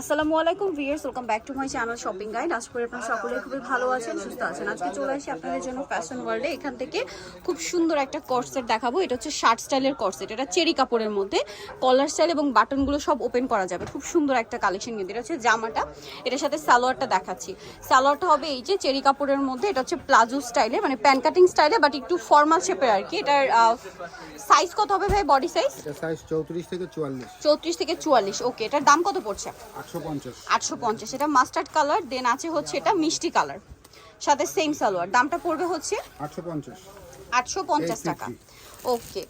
আসসালামু আলাইকুম viewers welcome back to my channel shopping guide. আজ করে আপনারা সকলে খুবই ভালো আছেন সুস্থ আছেন। আজকে চলে আসি আপনাদের জন্য ফ্যাশন ওয়ার্ল্ডে এখান থেকে খুব সুন্দর একটা কর্সেট দেখাবো। এটা হচ্ছে শার্ট স্টাইলের কর্সেট এটা চেরি কাপড়ের মধ্যে। কলার স্টাইল এবং বাটনগুলো সব ওপেন করা যাবে। খুব সুন্দর একটা কালেকশন কিন্তু। এটা হচ্ছে জামাটা। এটার সাথে সালোয়ারটা দেখাচ্ছি। সালোয়ারটা হবে এই যে চেরি কাপড়ের মধ্যে। এটা হচ্ছে প্লাজো স্টাইলে মানে প্যান কাটিং স্টাইলে বাট একটু ফর্মাল শেপের আর কি। এটার সাইজ কত হবে ভাই? বডি সাইজ সাইজ চৌত্রিশ থেকে চুয়াল্লিশ। চৌত্রিশ থেকে চুয়াল্লিশ। ওকে এটার দাম কত পড়ছে? আটশো পঞ্চাশ। এটা মাস্টার্ড কালার দেন আছে হচ্ছে এটা মিষ্টি কালার সাথে সেম সালোয়ার দামটা পড়বে হচ্ছে আটশো পঞ্চাশ। আটশো পঞ্চাশ 850 টাকা। ওকে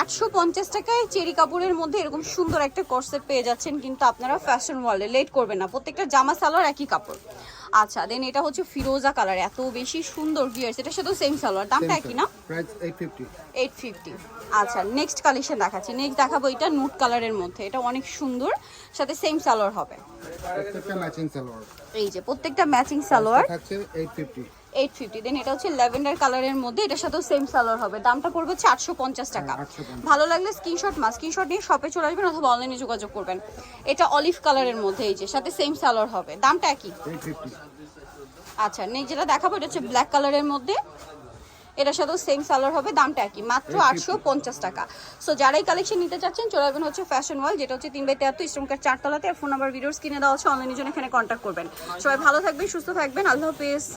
আটশো পঞ্চাশ টাকায় চেরি কাপড়ের মধ্যে এরকম সুন্দর একটা কর্সেট পেয়ে যাচ্ছেন কিন্তু আপনারা ফ্যাশন ওয়ার্ল্ডে লেট করবেন না। প্রত্যেকটা জামা সালোয়ার একই কাপড়। আচ্ছা দেন এটা হচ্ছে ফিরোজা কালার এত বেশি সুন্দর ভিয়ার্স এটার সাথেও সেম সালোয়ার দামটা একই না? প্রাইস এইট ফিফটি আচ্ছা নেক্সট কালেকশন দেখাচ্ছি। নেক্সট দেখাবো এটা নুট কালারের মধ্যে। এটা অনেক সুন্দর সাথে সেম সালোয়ার হবে। প্রত্যেকটা ম্যাচিং সালোয়ার। এই যে প্রত্যেকটা matching salwar. Eight fifty eight fifty then এটা হচ্ছে ল্যাভেন্ডার কালারের মধ্যে এটার সাথেও সেম সালোয়ার হবে। দামটা পড়বে হচ্ছে আটশো পঞ্চাশ টাকা। হ্যাঁ, 850 ভালো লাগলে স্ক্রিনশট মা স্ক্রিনশট নিয়ে শপে চলে আসবেন অথবা অনলাইনে যোগাযোগ করবেন। এটা অলিভ কালারের মধ্যে এই যে সাথে সেম সালোয়ার হবে। দামটা একই আচ্ছা নেক্সট যেটা দেখাবো এটা হচ্ছে ব্ল্যাক কালারের মধ্যে। এটার সাথেও সেম সালোয়ার হবে দামটা একই মাত্র আটশো পঞ্চাশ টাকা। সো যারাই কালেকশন নিতে চাচ্ছেন চলে আসবেন হচ্ছে ফ্যাশন ওয়াল যেটা হচ্ছে তিন বাই তেয়াত্তর ইস্টমকার চারতলাতে। আর ফোন নাম্বার ভিডিওস কিনে দেওয়া হচ্ছে অনলাইনের জন্য এখানে কন্ট্যাক্ট করবেন। সবাই ভালো থাকবেন সুস্থ থাকবেন। আল্লাহ হাফেজ।